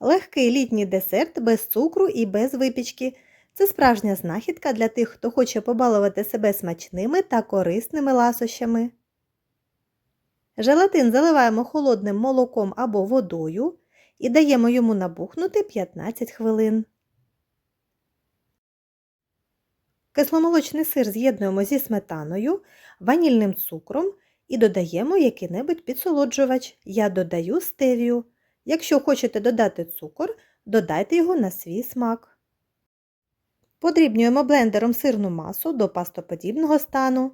Легкий літній десерт без цукру і без випічки. Це справжня знахідка для тих, хто хоче побалувати себе смачними та корисними ласощами. Желатин заливаємо холодним молоком або водою і даємо йому набухнути 15 хвилин. Кисломолочний сир з'єднуємо зі сметаною, ванільним цукром і додаємо який-небудь підсолоджувач. Я додаю стевію. Якщо хочете додати цукор, додайте його на свій смак. Подрібнюємо блендером сирну масу до пастоподібного стану.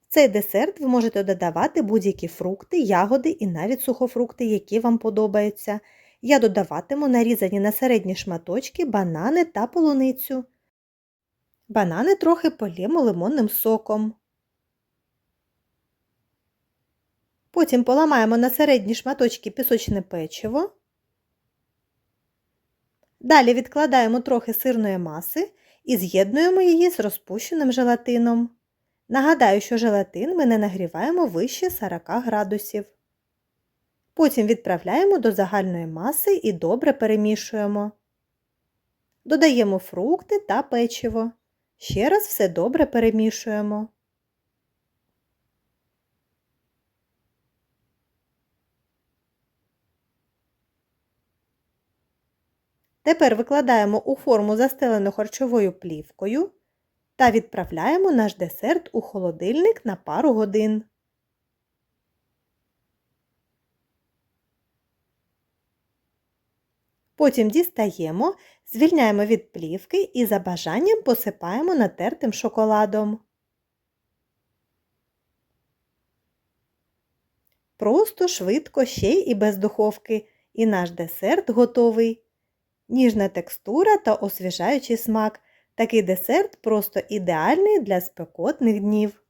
В цей десерт ви можете додавати будь-які фрукти, ягоди і навіть сухофрукти, які вам подобаються. Я додаватиму нарізані на середні шматочки банани та полуницю. Банани трохи полємо лимонним соком. Потім поламаємо на середні шматочки пісочне печиво. Далі відкладаємо трохи сирної маси і з'єднуємо її з розпущеним желатином. Нагадаю, що желатин ми не нагріваємо вище 40 градусів. Потім відправляємо до загальної маси і добре перемішуємо. Додаємо фрукти та печиво. Ще раз все добре перемішуємо. Тепер викладаємо у форму застелену харчовою плівкою та відправляємо наш десерт у холодильник на пару годин. Потім дістаємо, звільняємо від плівки і за бажанням посипаємо натертим шоколадом. Просто швидко ще й і без духовки, і наш десерт готовий. Ніжна текстура та освіжаючий смак. Такий десерт просто ідеальний для спекотних днів.